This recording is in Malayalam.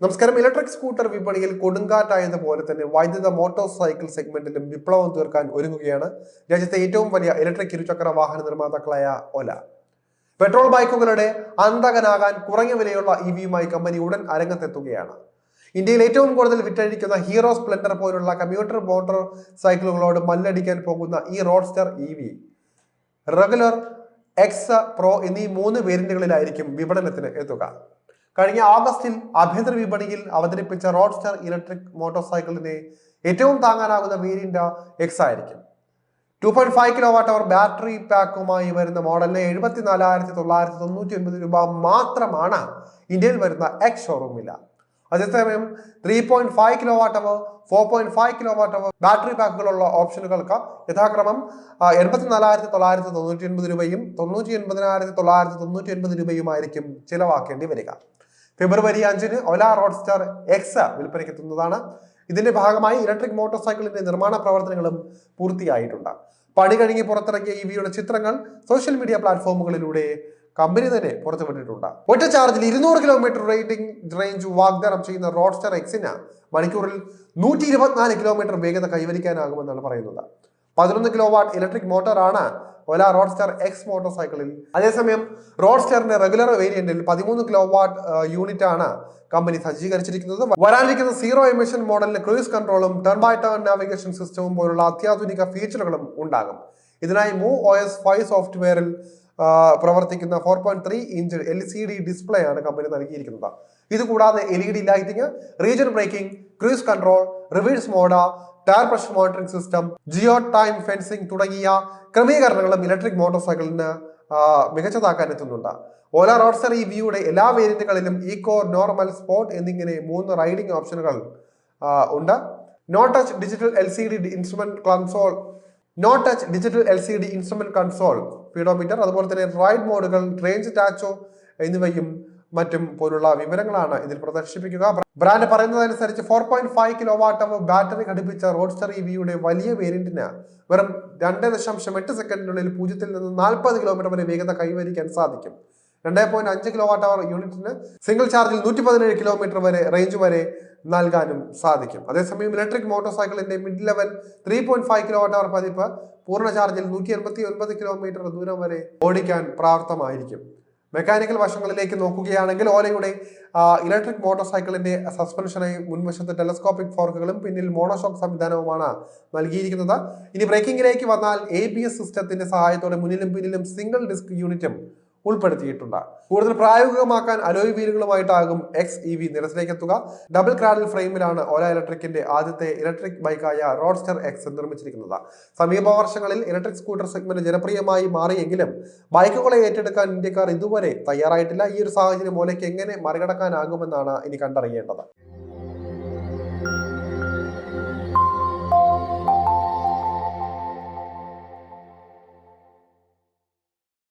നമസ്കാരം. ഇലക്ട്രിക് സ്കൂട്ടർ വിപണിയിൽ കൊടുങ്കാറ്റായതുപോലെ തന്നെ വൈദ്യുത മോട്ടോർ സൈക്കിൾ സെഗ്മെന്റിലും വിപ്ലവം തീർക്കാൻ ഒരുങ്ങുകയാണ് രാജ്യത്തെ ഏറ്റവും വലിയ ഇലക്ട്രിക് ഇരുചക്ര വാഹന നിർമ്മാതാക്കളായ ഒല. പെട്രോൾ ബൈക്കുകളുടെ അന്തകനാകാൻ കുറഞ്ഞ വിലയുള്ള ഇ വിയുമായി കമ്പനി ഉടൻ അരങ്ങത്തെത്തുകയാണ്. ഇന്ത്യയിൽ ഏറ്റവും കൂടുതൽ വിറ്റഴിക്കുന്ന ഹീറോ സ്പ്ലെൻഡർ പോലുള്ള കമ്പ്യൂട്ടർ മോട്ടോർ സൈക്കിളുകളോട് മല്ലടിക്കാൻ പോകുന്ന ഈ roadster E V. Regular X pro എന്നീ മൂന്ന് വേരിയന്റുകളിലായിരിക്കും വിപണനത്തിന് എത്തുക. കഴിഞ്ഞ ഓഗസ്റ്റിൽ ആഭ്യന്തര വിപണിയിൽ അവതരിപ്പിച്ച റോഡ്സ്റ്റർ ഇലക്ട്രിക് മോട്ടോർ സൈക്കിളിന്റെ ഏറ്റവും താങ്ങാനാകുന്ന വേരിയന്റ് എക്സ് ആയിരിക്കും. Two point five kilo watt hour battery പാക്കുമായി വരുന്ന മോഡലിന് എഴുപത്തിനാലായിരത്തി തൊള്ളായിരത്തി തൊണ്ണൂറ്റി ഒൻപത് രൂപ മാത്രമാണ് ഇന്ത്യയിൽ വരുന്ന എക്സ് ഷോറൂം വില. അതേസമയം three point five kilo watt hour four point five kilo watt hour battery പാക്കുകളുള്ള ഓപ്ഷനുകൾക്ക് യഥാക്രമം എൺപത്തിനാലായിരത്തി തൊള്ളായിരത്തി തൊണ്ണൂറ്റി ഒൻപത് രൂപയും തൊണ്ണൂറ്റി ഒൻപതിനായിരത്തി തൊള്ളായിരത്തി തൊണ്ണൂറ്റി ഒൻപത് രൂപയുമായിരിക്കും ചിലവാക്കേണ്ടി വരിക. ഫെബ്രുവരി അഞ്ചിന് ഒല റോഡ് റോഡ്സ്റ്റർ വിൽപ്പനയ്ക്ക് വിൽപ്പനയ്ക്കെത്തുന്നതാണ്. ഇതിന്റെ ഭാഗമായി ഇലക്ട്രിക് മോട്ടോർ സൈക്കിളിന്റെ നിർമ്മാണ പ്രവർത്തനങ്ങളും പൂർത്തിയായിട്ടുണ്ട്. പണി കഴിഞ്ഞ് പുറത്തിറങ്ങിയ ഇ വിയുടെ ചിത്രങ്ങൾ സോഷ്യൽ മീഡിയ പ്ലാറ്റ്ഫോമുകളിലൂടെ കമ്പനി തന്നെ പുറത്തുവിട്ടിട്ടുണ്ട്. ഒറ്റ ചാർജിൽ ഇരുന്നൂറ് കിലോമീറ്റർ റേറ്റിംഗ് റേഞ്ച് വാഗ്ദാനം ചെയ്യുന്ന റോഡ് സ്റ്റാർ എക്സിന് മണിക്കൂറിൽ നൂറ്റി ഇരുപത്തിനാല് കിലോമീറ്റർ വേഗത കൈവരിക്കാനാകുമെന്നാണ് പറയുന്നത്. പതിനൊന്ന് കിലോ വാട്ട് ഇലക്ട്രിക് മോട്ടോറാണ് ഒല റോഡ്സ്റ്റർ എക്സ് മോട്ടോർ സൈക്കിളിൽ അതേസമയം റോഡ് സ്റ്റാറിന്റെ റെഗുലർ വേരിയന്റിൽ പതിമൂന്ന് കിലോ വാട്ട് യൂണിറ്റ് ആണ് കമ്പനി സജ്ജീകരിച്ചിരിക്കുന്നത്. വരാനിരിക്കുന്ന സീറോ എമിഷൻ മോഡലിന് ക്രൂസ് കൺട്രോളും ടേൺ ബൈ ടേൺ നാവിഗേഷൻ സിസ്റ്റവും പോലുള്ള അത്യാധുനിക ഫീച്ചറുകളും ഉണ്ടാകും. ഇതിനായി മൂ ഒ എസ് ഫൈവ് സോഫ്റ്റ്വെയറിൽ പ്രവർത്തിക്കുന്ന four point three inch L C D display ആണ് കമ്പനി നൽകിയിരിക്കുന്നത്. ഇതുകൂടാതെ L E D lighting regen braking cruise control reverse mode tyre pressure monitoring system geo time fencing തുടങ്ങിയ ക്രമീകരണങ്ങളും ഇലക്ട്രിക് മോട്ടോർ സൈക്കിളിന് മികച്ചതാക്കാൻ എത്തുന്നുണ്ട്. ഓല റോഡ്സ്റ്റർ ഈ വിയുടെ എല്ലാ വേരിയന്റുകളിലും ഈക്കോ നോർമൽ സ്പോർട്ട് എന്നിങ്ങനെ മൂന്ന് റൈഡിംഗ് ഓപ്ഷനുകൾ ഉണ്ട്. No touch digital L C D instrument console no touch digital L C D instrument console speedometer അതുപോലെ തന്നെ റൈഡ് മോഡുകൾ റേഞ്ച് ടാച്ചോ എന്നിവയും മറ്റും പോലുള്ള വിവരങ്ങളാണ് ഇതിൽ പ്രദർശിപ്പിക്കുക. ബ്രാൻഡ് പറയുന്നതനുസരിച്ച് four point five kilo watt hour battery ഘടിപ്പിച്ച റോഡ്സ്റ്റർ ഇ വിയുടെ വലിയ വേരിയന്റിന് വെറും രണ്ട് ദശാംശം എട്ട് സെക്കൻഡിനുള്ളിൽ പൂജ്യത്തിൽ നിന്ന് നാൽപ്പത് കിലോമീറ്റർ വരെ വേഗത കൈവരിക്കാൻ സാധിക്കും. രണ്ട് പോയിന്റ് അഞ്ച് കിലോ വാട്ട് അവർ യൂണിറ്റിന് സിംഗിൾ ചാർജിൽ നൂറ്റി പതിനേഴ് കിലോമീറ്റർ വരെ റേഞ്ച് വരെ നൽകാനും സാധിക്കും. അതേസമയം ഇലക്ട്രിക് മോട്ടോർ സൈക്കിളിന്റെ mid level three point five kilo watt hour പതിപ്പ് പൂർണ ചാർജിൽ നൂറ്റി എൺപത്തി ഒൻപത് കിലോമീറ്റർ ദൂരം വരെ ഓടിക്കാൻ പ്രാപ്തമായിരിക്കും. മെക്കാനിക്കൽ വശങ്ങളിലേക്ക് നോക്കുകയാണെങ്കിൽ ഓലയുടെ ഇലക്ട്രിക് മോട്ടോർ സൈക്കിളിന്റെ സസ്പെൻഷനായി മുൻവശത്ത് ടെലസ്കോപ്പിക് ഫോർക്കുകളും പിന്നിൽ മോണോഷോക്ക് സംവിധാനവുമാണ് നൽകിയിരിക്കുന്നത്. ഇനി ബ്രേക്കിംഗിലേക്ക് വന്നാൽ എ ബി എസ് സിസ്റ്റത്തിന്റെ സഹായത്തോടെ മുന്നിലും പിന്നിലും സിംഗിൾ ഡിസ്ക് യൂണിറ്റും ഉൾപ്പെടുത്തിയിട്ടുണ്ട്. കൂടുതൽ പ്രായോഗികമാക്കാൻ അലോയ് വീലുകളുമായിട്ടാകും എക്സ് ഇ വി നിരസിലേക്ക് എത്തുക ഡബിൾ ക്രാഡിൽ ഫ്രെയിമിലാണ് ഓല ഇലക്ട്രിക്കിന്റെ ആദ്യത്തെ ഇലക്ട്രിക് ബൈക്കായ റോഡ്സ്റ്റർ എക്സ് നിർമ്മിച്ചിരിക്കുന്നത്. സമീപ വർഷങ്ങളിൽ ഇലക്ട്രിക് സ്കൂട്ടർ സെഗ്മെന്റ് ജനപ്രിയമായി മാറിയെങ്കിലും ബൈക്കുകളെ ഏറ്റെടുക്കാൻ ഇന്ത്യക്കാർ ഇതുവരെ തയ്യാറായിട്ടില്ല. ഈ ഒരു സാഹചര്യം ഓലയ്ക്ക് എങ്ങനെ മറികടക്കാനാകുമെന്നാണ് ഇനി കണ്ടറിയേണ്ടത്.